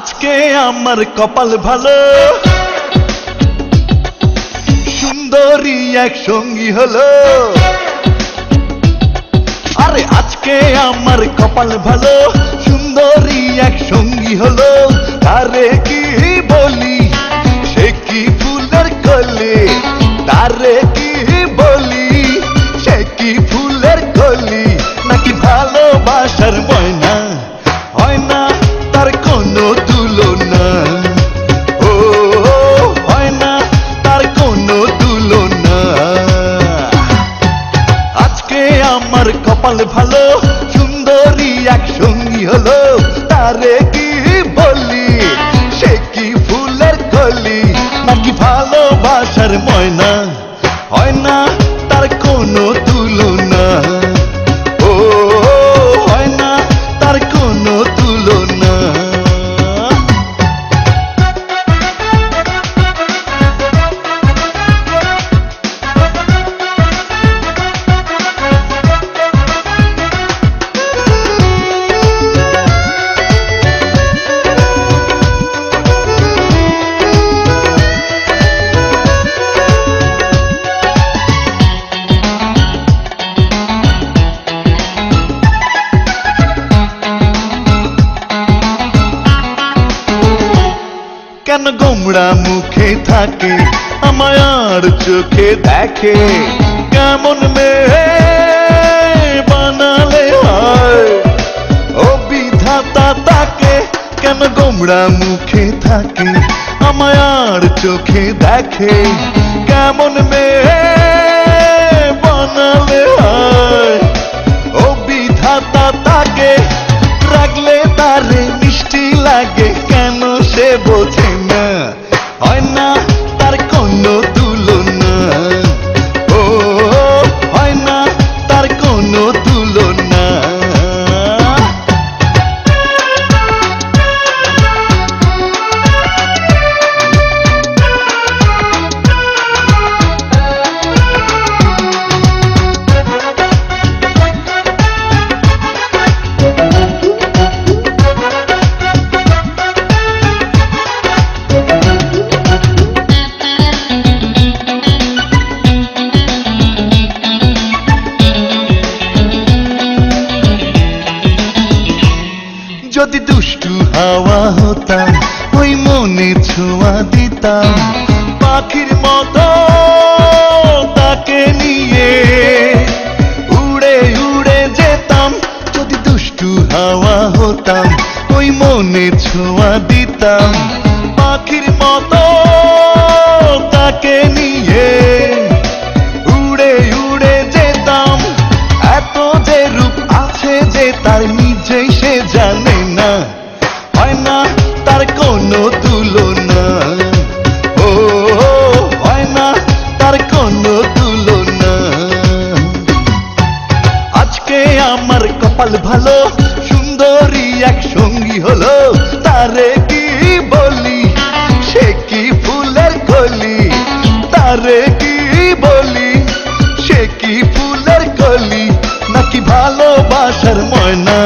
আমার কপাল ভালো। সুন্দরী এক সঙ্গী হলো। আরে আজকে আমার কপাল ভালো। সুন্দরী এক সঙ্গী হলো। আরে কি কপাল ভালো, সুন্দরী এক সঙ্গী হলো, তারে কি বলি? সে কি ফুলের কলি নাকি ভালোবাসার ময়না? হয় না কেন গোমড়া মুখে থাকে? আমায় আর চোখে দেখে। কেমন মেয়ে বানালে হয়? ও বিধাতা তাকে কেন গোমড়া মুখে থাকে? আমায় আর চোখে দেখে। কেমন মেয়ে বানালে হয়? ও বিধাতা তাকে রাখলে তারে মিষ্টি লাগে। কেন সে বোঝে না হয় যদি দুষ্টু হাওয়া হতাম, ওই মনে ছোঁয়া দিতাম। পাখির মতো তাকে নিয়ে উড়ে উড়ে যেতাম। যদি দুষ্টু হাওয়া হতাম, ওই মনে ছোঁয়া দিতাম। পাখির মতো তাকে নিয়ে উড়ে উড়ে যেতাম। এত যে রূপ আছে যে তার নিজেই সে জানে না, হয় না তার কোনো তুলনা। ও, হয় না তার কোনো তুলনা। আজকে আমার কপাল ভালো, সুন্দরী এক সঙ্গী হলো, তারে কি বলি? সে কি ফুলের কলি? তারে কি বলি? সে কি ফুলের কলি? নাকি ভালোবাসার ময়না?